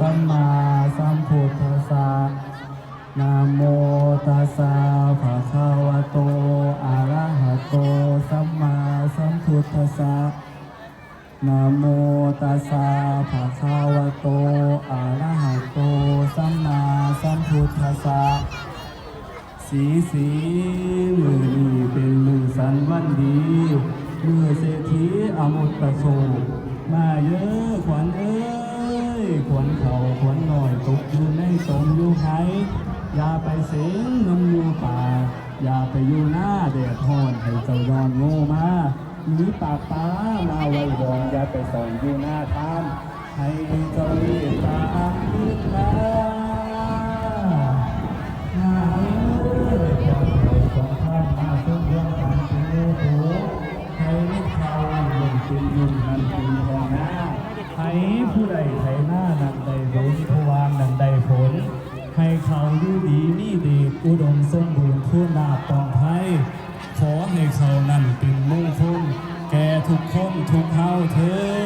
สัมมาสัมพุทธัสสะนะโมตัสสะภะคะวะโต อะระหะโต สัมมาสัมพุทธัสสะนะโมตัสสะภะคะวะโต อะระหะโต สัมมาสัมพุทธัสสะสีสีมือนี้เป็นมือสันวันดีมือเศรษฐีอมุตตะโสมาเยอะขวัญเอ้ วัญเขาขวญหน่อยตกอยู่ในสมอยู่ไห้อย่าไปเสียงน้ำอยู่ป่า อย่าไปอยู่หน้าแดดทอนให้เจ้ายอนโง่มาหนีปากตามาไว้บองอย่าไปสอนอยู่หน้าทาม ผู้ใดไถหน้านันใดโดนทวารนันใดผล ให้เขาดูดีนี่ดีอุดมสมบูรณ์คู่นาปลองไทยขอให้เขานั่นเป็นมงคลแก่ทุกคนทุกเฮาเธอ